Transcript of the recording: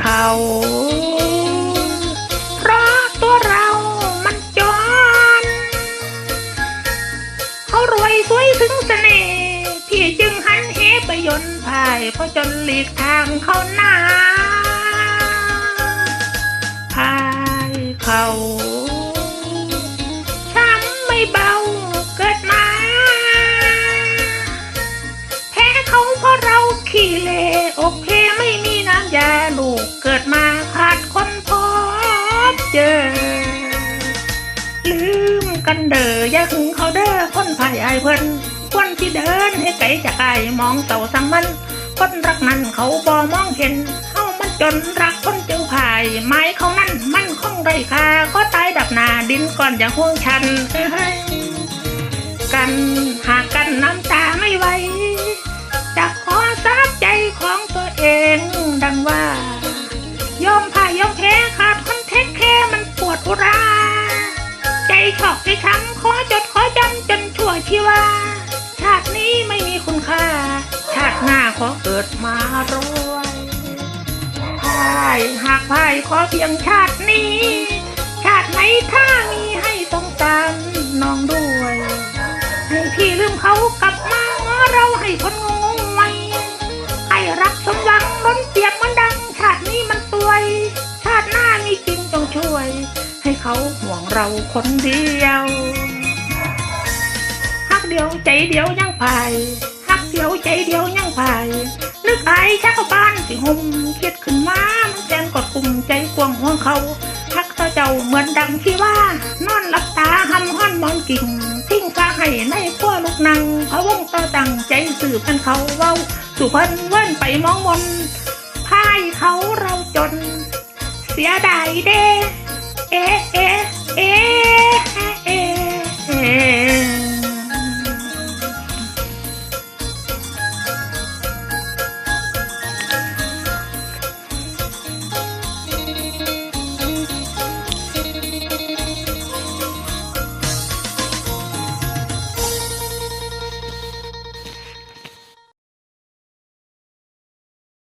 เขา เพราะตัวเรามันจน เขารวยสวยถึงเสน่ห์พี่จึงหันเหไปยนต์พายเพราะจนหลีกทางเขาหน้าพายเขา กันเด้ออย่าหึงเขาเด้อคนภายอายเพิ่นควรที่เดินให้ไกลจากอายมองเต่าสังมัน คนรักนั้นเขาบ่มองเห็นเฮามันจนรักคนจึงภายไม้เขานั่นมันคงไรค่าก็ตายดับหนาดินก่อนอย่าห่วงฉันเฮ้ยกันหากกันน้ำตา ชอกใจช้ำขอจดขอจำจนชั่วชีวา ชาตินี้ไม่มีคุณค่า ชาติหน้าขอเกิดมารวยพ่ายหากพ่ายขอเพียงชาตินี้ ชาติไหนถ้ามีให้ต้องตามน้องด้วย ให้พี่ลืมเขากลับมาง้อเราให้คนงงไว้ให้รักสมหวังล้นเปียกมันดัง ชาตินี้มันป่วย ชาติหน้ามีจริงต้องช่วย ให้เขาห่วงเราคนเดียวฮักเดียวใจเดียวยังพายฮักเดียวใจเดียวยังพายนึกไอายชักบ้านสิหุมเครียดขึ้นมามันแสนกดกลุ่มใจกวงห่วงเขาฮักเจ้าเจ้าเหมือนดังที่ว่านอนหลับตาหำห้อนมองกิ่งทิ้งฟ้าให้ในขั้วลูกนังเขาวงต่อตังใจสืบกันเขาเว้าสุพรรณเว้นไปมองมนพ่ายเขาเราจน เสียดายเด้อ